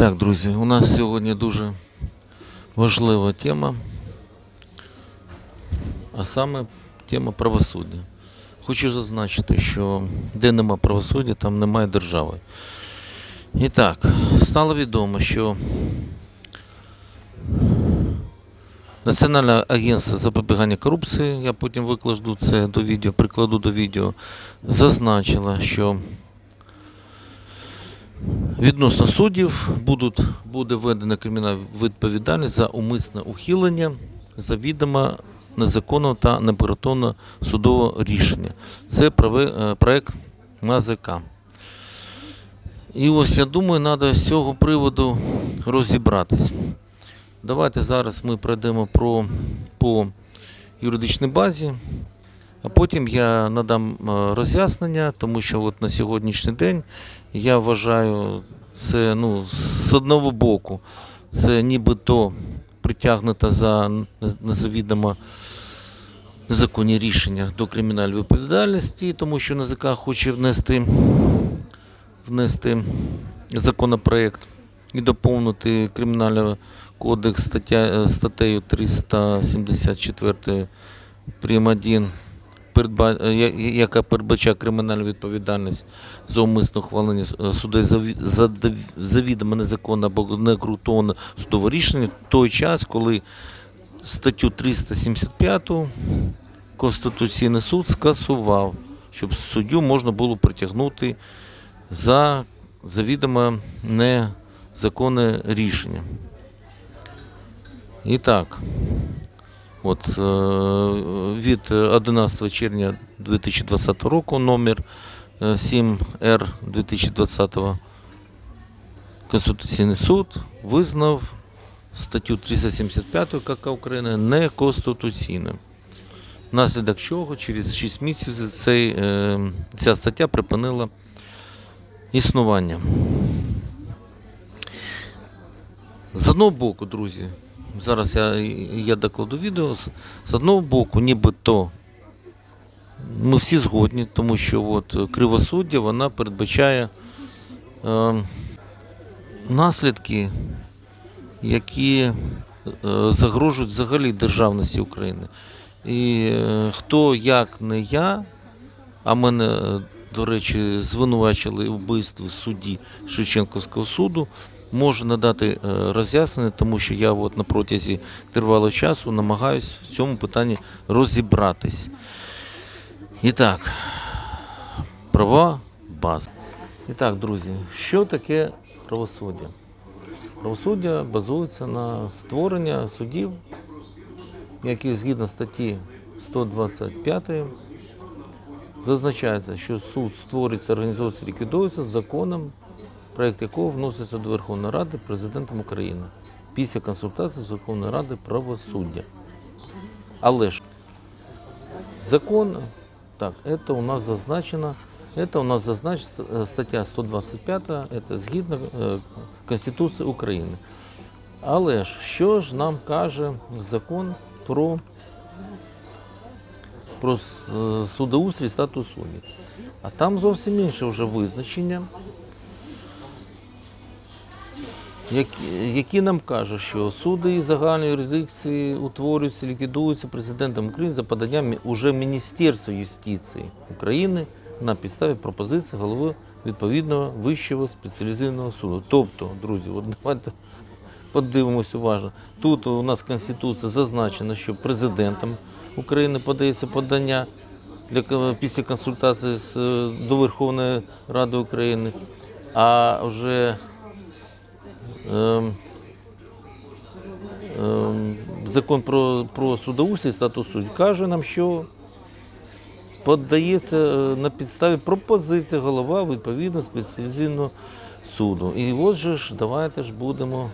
Так, друзі, у нас сьогодні дуже важлива тема, а саме тема правосуддя. Хочу зазначити, що де нема правосуддя, там немає держави. І так, стало відомо, що Національне агентство запобігання корупції, я потім викладу це до відео, прикладу до відео, зазначило, що Відносно суддів будуть, буде введена кримінальна відповідальність за умисне ухилення за завідомо незаконного та непротонного судового рішення. Це е, проект МАЗК. І ось я думаю, треба з цього приводу розібратись. Давайте зараз ми пройдемо про, по юридичній базі, а потім я надам е, роз'яснення, тому що от на сьогоднішній день я вважаю, це ну, з одного боку, це нібито притягнуто за незавідомо незаконні рішення до кримінальної відповідальності, тому що НАЗК хоче внести, внести законопроект і доповнити кримінальний кодекс стаття, статтею 374 прим. 1 передба- е, я- яка передбачає кримінальну відповідальність за умисне ухвалення е, судей за завідомо незаконне або неґрунтовне судове рішення в той час, коли статтю 375 Конституційний суд скасував, щоб суддю можна було притягнути за завідомо незаконне рішення. І так, От е, від 11 червня 2020 року номер е, 7Р 2020 Конституційний суд визнав статтю 375 КК України неконституційною. Наслідок чого через 6 місяців цей, е, ця стаття припинила існування. З одного боку, друзі, зараз я, я докладу відео. З, з одного боку, нібито ми всі згодні, тому що от кривосуддя вона передбачає е, наслідки, які е, загрожують взагалі державності України. І е, хто як не я, а мене, е, до речі, звинувачили у вбивстві судді Шевченківського суду, може надати е, роз'яснення, тому що я от на протязі тривалого часу намагаюся в цьому питанні розібратись. І так, права база. І так, друзі, що таке правосуддя? Правосуддя базується на створення судів, які згідно статті 125 зазначається, що суд створюється, організовується, ліквідується законом, проєкт якого вноситься до Верховної Ради президентом України після консультації з Верховної Ради правосуддя. Але ж закон, так, это у нас зазначено, это у нас зазначена э, стаття 125, это згідно е, Конституції України. Але ж що ж нам каже закон про, про с- е, судоустрій і статус суддів? А там зовсім інше вже визначення, які, нам кажуть, що суди і загальної юрисдикції утворюються, ліквідуються президентом України за поданням уже Міністерства юстиції України на підставі пропозиції голови відповідного вищого спеціалізованого суду. Тобто, друзі, от давайте подивимось уважно. Тут у нас Конституція зазначено, що президентом України подається подання для, після консультації з, е, до Верховної Ради України, а вже закон про, про судоустрій статус суддів каже нам, що подається е, на підставі пропозиції голова відповідно спеціалізованого суду. І от же ж давайте ж будемо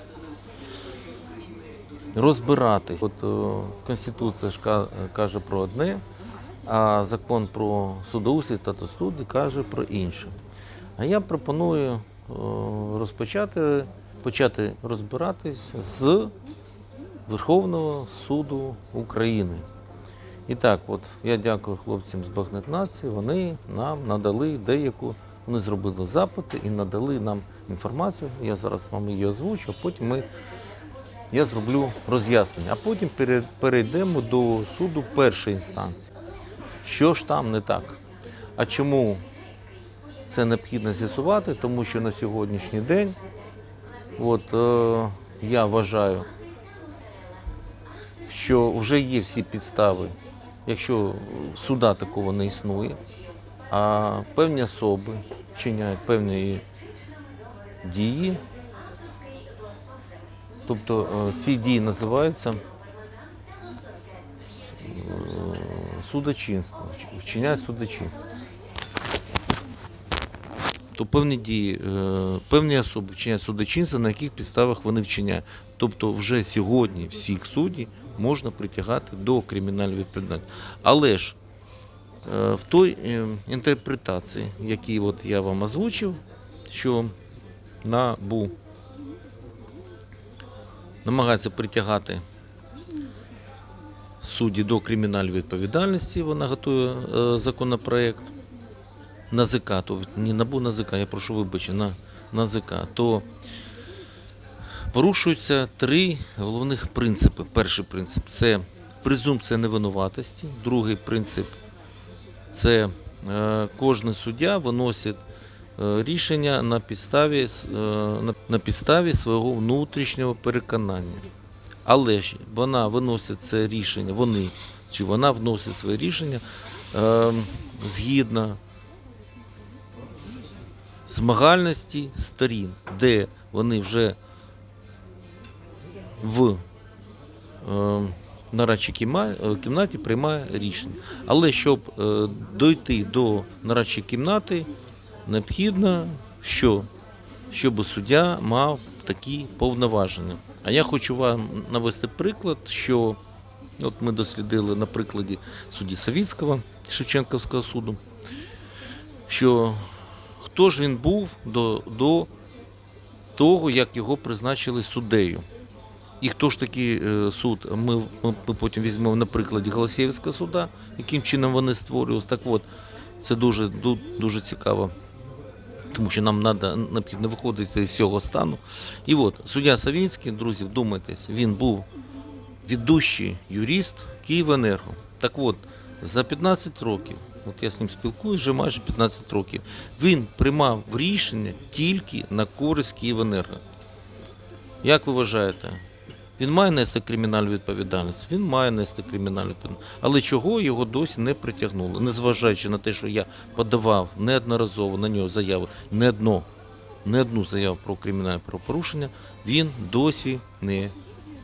розбиратись. От е, Конституція ж каже про одне, а закон про судоустрій та судді каже про інше. А я пропоную е, розпочати почати розбиратись з Верховного суду України. І так, от я дякую хлопцям з Бахнет Нації, вони нам надали деяку Вони зробили запити і надали нам інформацію. Я зараз вам її озвучу, а потім ми, я зроблю роз'яснення. А потім перейдемо до суду першої інстанції. Що ж там не так? А чому це необхідно з'ясувати? Тому що на сьогоднішній день, от, е, я вважаю, що вже є всі підстави, якщо суда такого не існує, а певні особи вчиняють певні дії. Тобто е, ці дії називаються е, судочинство, вчиняють судочинство. То певні дії, е, певні особи вчиняють судочинство, на яких підставах вони вчиняють. Тобто вже сьогодні всіх суддів можна притягати до кримінальної відповідальності. Але ж е, в той е, інтерпретації, які от я вам озвучив, що НАБУ намагається притягати судді до кримінальної відповідальності, вона готує е, законопроект. НАЗК, то не НАБУ НАЗК, я прошу вибачення, на НАЗК, то порушуються три головних принципи. Перший принцип це презумпція невинуватості, другий принцип це е, кожен суддя виносить е, рішення на підставі, е, на, на підставі свого внутрішнього переконання. Але ж вона виносить це рішення, вони чи вона вносить своє рішення е, згідно змагальності сторін, де вони вже в е, нарадчій е, кімнаті приймає рішення. Але щоб е, дойти до нарадчої кімнати, необхідно, що? щоб суддя мав такі повноваження. А я хочу вам навести приклад, що от ми дослідили на прикладі судді Савіцького Шевченківського суду, що хто ж він був до, до того, як його призначили суддею. І хто ж такий е, суд? Ми, ми, ми потім візьмемо на прикладі Голосіївського суда, яким чином вони створювалися. Так от, це дуже, дуже цікаво, тому що нам надо, необхідно виходити з цього стану. І от, суддя Савінський, друзі, вдумайтесь, він був ведущий юрист Київенерго. Так от, за 15 років, от я з ним спілкуюсь вже майже 15 років, він приймав рішення тільки на користь Київенерго. Як ви вважаєте? Він має нести кримінальну відповідальність? Він має нести кримінальну відповідальність. Але чого його досі не притягнули? Незважаючи на те, що я подавав неодноразово на нього заяви, не одно, не одну заяву про кримінальне правопорушення, він досі не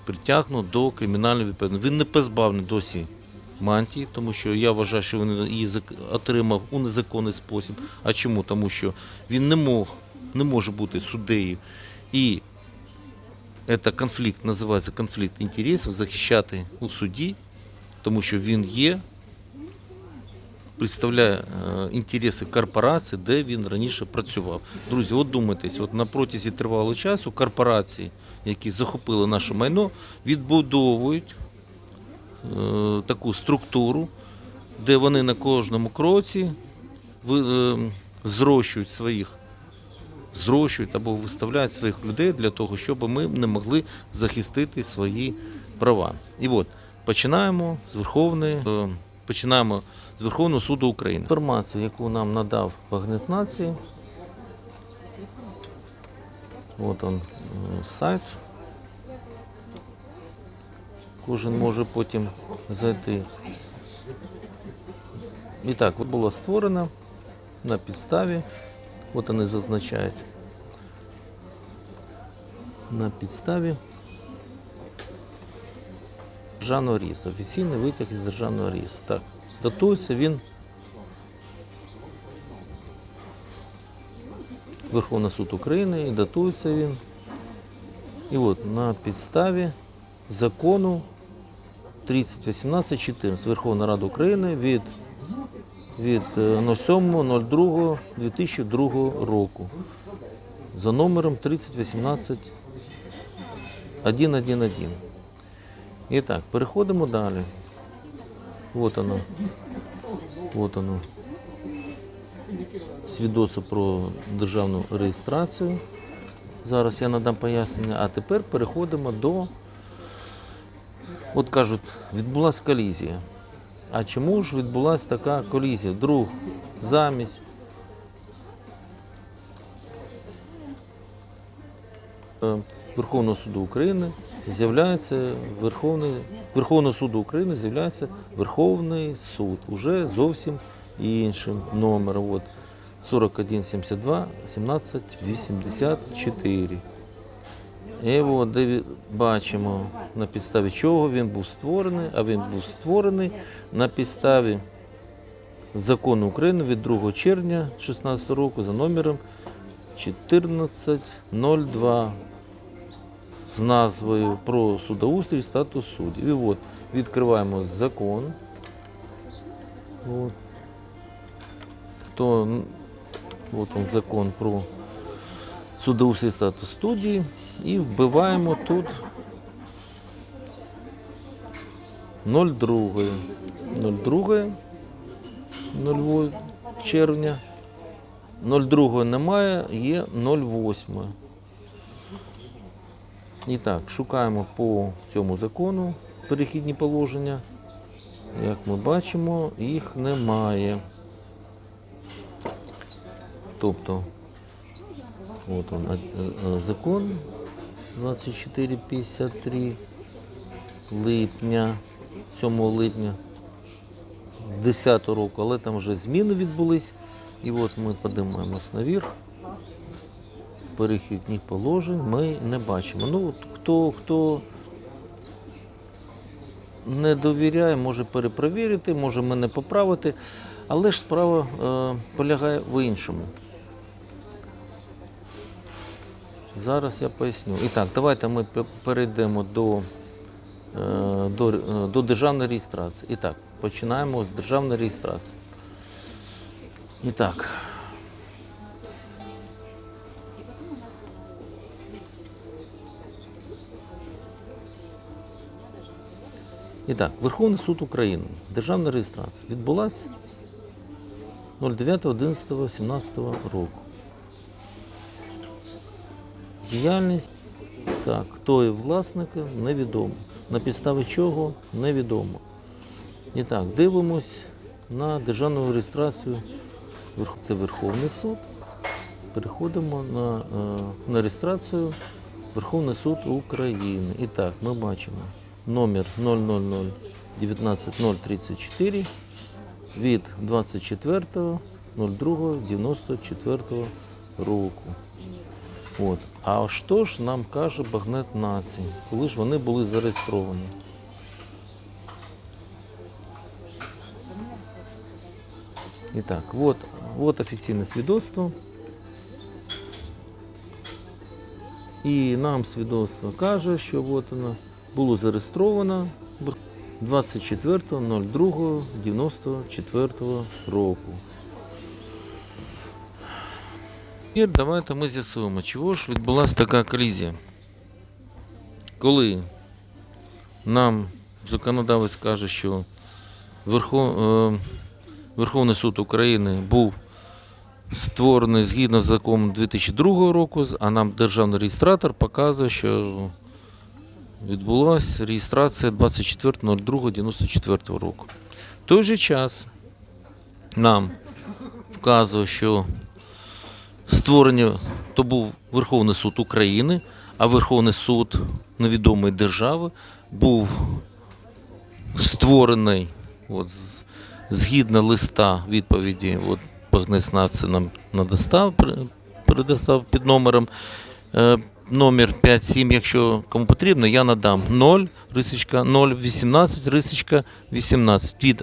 притягнув до кримінальної відповідальності. Він не позбавлений досі мантії, тому що я вважаю, що він її отримав у незаконний спосіб. А чому? Тому що він не мог, не може бути суддею і це конфлікт, називається конфлікт інтересів, захищати у суді, тому що він є, представляє е, інтереси корпорації, де він раніше працював. Друзі, от думайтесь, от на протязі тривалого часу корпорації, які захопили наше майно, відбудовують таку структуру, де вони на кожному кроці е, зрощують своїх зрощують або виставляють своїх людей для того, щоб ми не могли захистити свої права. І от починаємо з Верховної, е, починаємо з Верховного суду України. Інформацію, яку нам надав Багнет Нації. От он е, сайт. Кожен може потім зайти. І так, було створено на підставі От вони зазначають. На підставі державного реєстру. Офіційний витяг із державного реєстру. Так, датується він Верховний суд України і датується він. І от на підставі закону 3018-14 Верховна Рада України від від е, 07.02.2002 року за номером 3018 111. І так, переходимо далі. От оно. От оно. свідоцтво про державну реєстрацію. Зараз я надам пояснення, а тепер переходимо до. От кажуть, відбулася колізія. А чому ж відбулася така колізія? Друг замість е, Верховного суду України з'являється Верховний Верховного суду України з'являється Верховний суд уже зовсім іншим номером. От 4172 1784. І от де бачимо на підставі чого він був створений, а він був створений на підставі закону України від 2 червня 2016 року за номером 1402 з назвою про судоустрій статус суддів. І от відкриваємо закон. От. Хто, от он закон про судоустрій статус студії. І вбиваємо тут 02. 02 02 червня. 02 немає, є 08. І так, шукаємо по цьому закону перехідні положення. Як ми бачимо, їх немає. Тобто, от он, а- а- закон 2453 липня, 7 липня 10 року, але там вже зміни відбулись. І от ми подимаємось наверх. Перехідних положень ми не бачимо. Ну, от хто, хто не довіряє, може перепровірити, може мене поправити. Але ж справа е, полягає в іншому. Зараз я поясню. І так, давайте ми перейдемо до, е, до, е, до державної реєстрації. І так, починаємо з державної реєстрації. І так. І так, Верховний суд України. Державна реєстрація відбулася 09.11.17 року. Діяльність. Так, хто є власником, невідомо. На підставі чого невідомо. І так, дивимось на державну реєстрацію. Це Верховний суд. Переходимо на, е, на реєстрацію Верховний суд України. І так, ми бачимо номер 000 19034 від 24.02.94 року. От. А що ж нам каже Багнет Нації, коли ж вони були зареєстровані? І так, от, от офіційне свідоцтво. І нам свідоцтво каже, що от воно було зареєстровано 24.02.94 року. І давайте ми з'ясуємо, чого ж відбулася така колізія. Коли нам законодавець каже, що Верхов... е, Верховний суд України був створений згідно з законом 2002 року, а нам державний реєстратор показує, що відбулася реєстрація 24.02.94 року. В той же час нам вказує, що створення то був Верховний суд України, а Верховний суд невідомої держави був створений от, згідно листа відповіді. От Багнеснав це нам надостав, пере- передостав під номером. Е, номер 57, якщо кому потрібно, я надам 0, рисочка 018, рисочка 18 від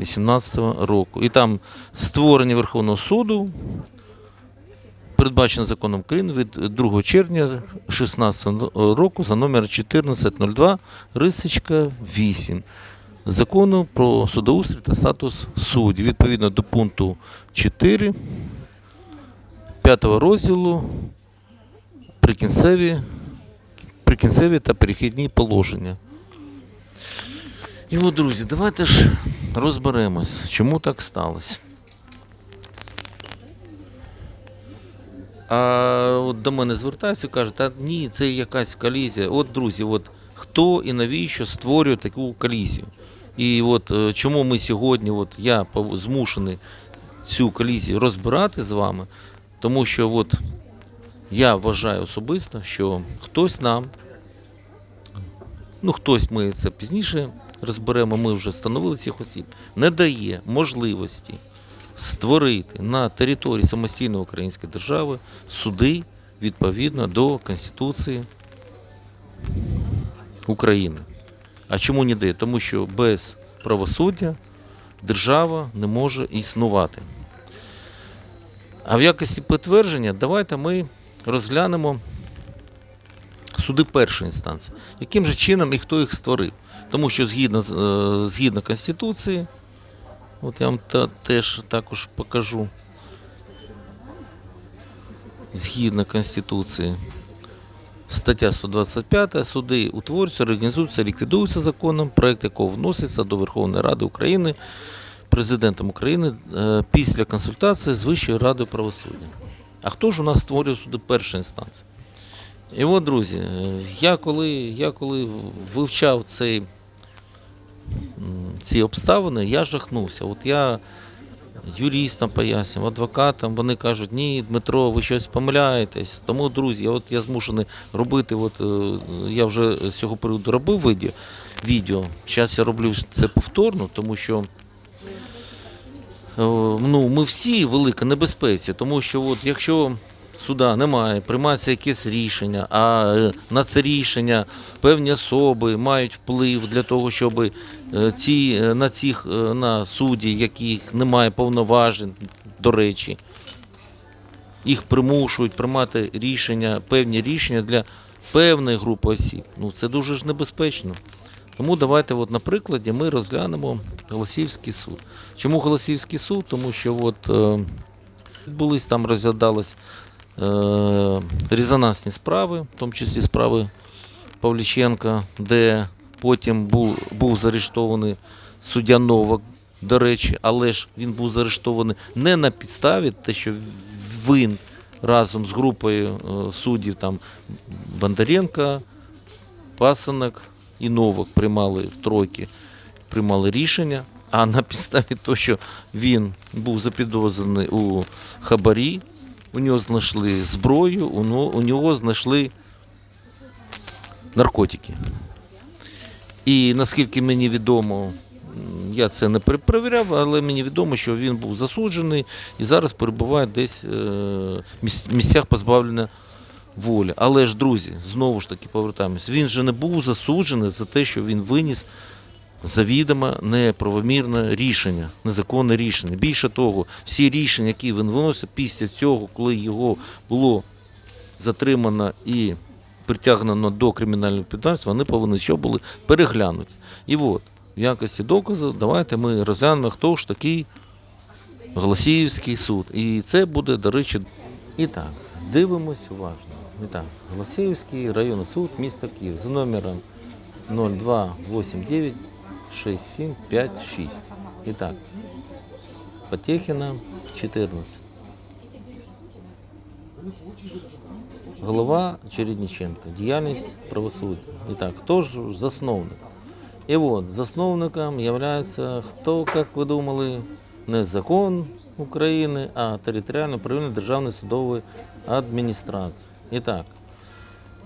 11.04.2018 року. І там створення Верховного суду передбачено законом України від 2 червня 2016 року за номер 1402 рисочка 8 закону про судоустрій та статус суддів. Відповідно до пункту 4 п'ятого розділу прикінцеві, прикінцеві та перехідні положення. І от, друзі, давайте ж розберемось, чому так сталося. А от до мене звертаються кажуть, та ні, це якась колізія. От, друзі, от хто і навіщо створює таку колізію? І от е, чому ми сьогодні, от я змушений цю колізію розбирати з вами, тому що от я вважаю особисто, що хтось нам, ну хтось ми це пізніше розберемо, ми вже встановили цих осіб, не дає можливості створити на території самостійної української держави суди відповідно до Конституції України. А чому не дає? Тому що без правосуддя держава не може існувати. А в якості підтвердження давайте ми розглянемо суди першої інстанції. Яким же чином і хто їх створив? Тому що згідно, е, згідно Конституції, от я вам та, теж також покажу. Згідно Конституції, стаття 125 суди утворюються, організуються, ліквідуються законом, проект якого вноситься до Верховної Ради України президентом України е, після консультації з Вищою радою правосуддя. А хто ж у нас створює суди першої інстанції? І от, друзі, е, я коли, я коли вивчав цей, ці обставини, я жахнувся. От я юристам пояснював, адвокатам, вони кажуть, ні, Дмитро, ви щось помиляєтесь. Тому, друзі, от, я змушений робити, от, е, я вже з цього приводу робив відео. Зараз я роблю це повторно, тому що Е, ну, ми всі велика небезпеці, тому що от, якщо суда немає, приймається якесь рішення, а е, на це рішення певні особи мають вплив для того, щоб е, ці, е, на цих на судді, яких немає повноважень, до речі, їх примушують приймати рішення, певні рішення для певної групи осіб. Ну це дуже ж небезпечно. Тому давайте, от на прикладі, ми розглянемо Голосіївський суд. Чому Голосіївський суд? Тому що от, відбулись там розглядались резонансні справи, в тому числі справи Павліченка, де потім був, був заарештований суддя Новак, до речі, але ж він був заарештований не на підставі, те, що він разом з групою е, суддів там Бондаренка, Пасанок і Новак приймали в тройки, приймали рішення. А на підставі того, що він був запідозрений у хабарі, у нього знайшли зброю, у нього знайшли наркотики. І наскільки мені відомо, я це не перепровіряв, але мені відомо, що він був засуджений і зараз перебуває десь е, в місцях позбавлення волі. Але ж, друзі, знову ж таки повертаємось, він же не був засуджений за те, що він виніс завідомо неправомірне рішення, незаконне рішення. Більше того, всі рішення, які він виносив після цього, коли його було затримано і притягнено до кримінальної відповідальності, вони повинні що були переглянуті. І от, в якості доказу, давайте ми розглянемо, хто ж такий Голосіївський суд. І це буде, до речі, і так, дивимось уважно. І так, Голосіївський районний суд міста Київ за номером 0289 6756. І так, Потехіна 14. Голова Чередниченко. Діяльність правосуддя. І так, хто ж засновник? І от засновником є хто, як ви думали, не закон України, а територіальне управління Державної судової адміністрації. І так,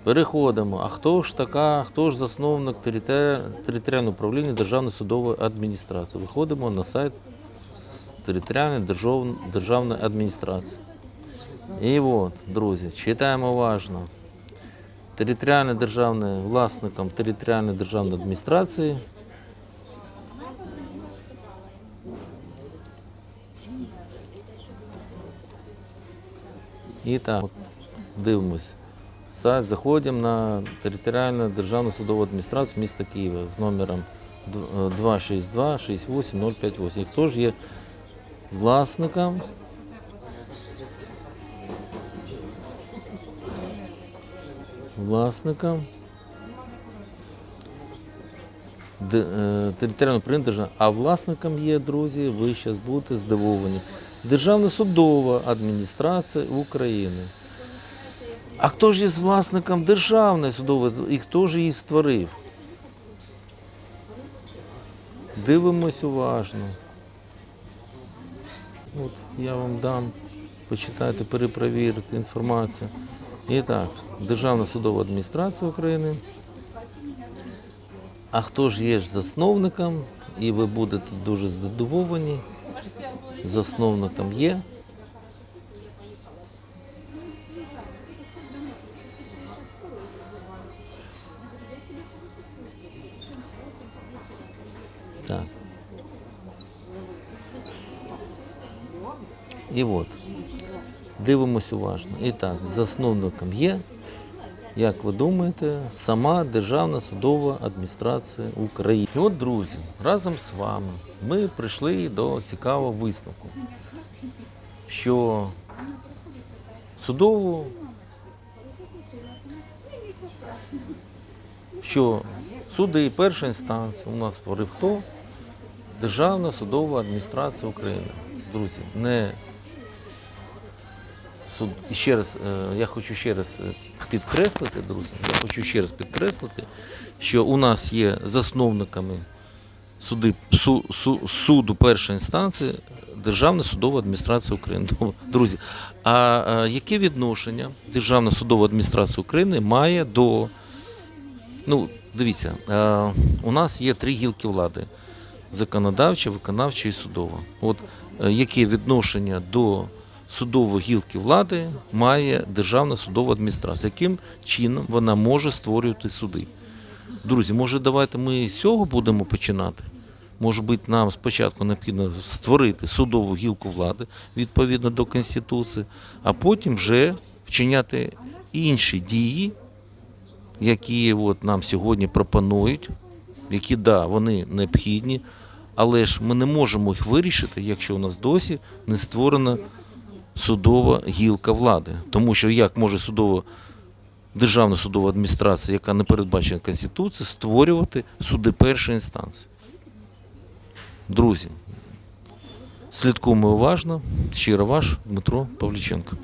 переходимо. А хто ж така, хто ж засновник територіального управління Державної судової адміністрації? Виходимо на сайт територіальної державної адміністрації. І от, друзі, читаємо уважно. Територіальне державне власником територіальної державної адміністрації. І так, дивимось. Сайт, заходимо на територіальну державну судову адміністрацію міста Києва з номером д- е, 262 68 058. І хто ж є власником власником е, а власником є, друзі, ви зараз будете здивовані. Державна судова адміністрація України. А хто ж є з власником державної судової і хто ж її створив? Дивимось уважно. От я вам дам, почитайте, перепровірте інформацію. І так, Державна судова адміністрація України. А хто ж є засновником, і ви будете дуже здивовані. Засновником є. І от. Дивимось уважно. І так, засновником є, як ви думаєте, сама Державна судова адміністрація України. І от, друзі, разом з вами ми прийшли до цікавого висновку, що судову, що суди першої інстанції у нас створив хто? Державна судова адміністрація України. Друзі, не суд. Ще раз, е, я хочу ще раз е, підкреслити, друзі, я хочу ще раз підкреслити, що у нас є засновниками суди, су, су, суду першої інстанції Державна судова адміністрація України. Друзі, а, е, яке відношення Державна судова адміністрація України має до. Ну, дивіться, у нас є три гілки влади: законодавча, виконавча і судова. От яке відношення до судової гілки влади має Державна судова адміністрація? Яким чином вона може створювати суди? Друзі, може, давайте ми з цього будемо починати? Може бути, нам спочатку необхідно створити судову гілку влади відповідно до Конституції, а потім вже вчиняти інші дії, які от нам сьогодні пропонують, які да, вони необхідні, але ж ми не можемо їх вирішити, якщо у нас досі не створена судова гілка влади. Тому що як може судова державна судова адміністрація, яка не передбачена Конституцією, створювати суди першої інстанції? Друзі, слідкуємо уважно. Щиро ваш Дмитро Павліченко.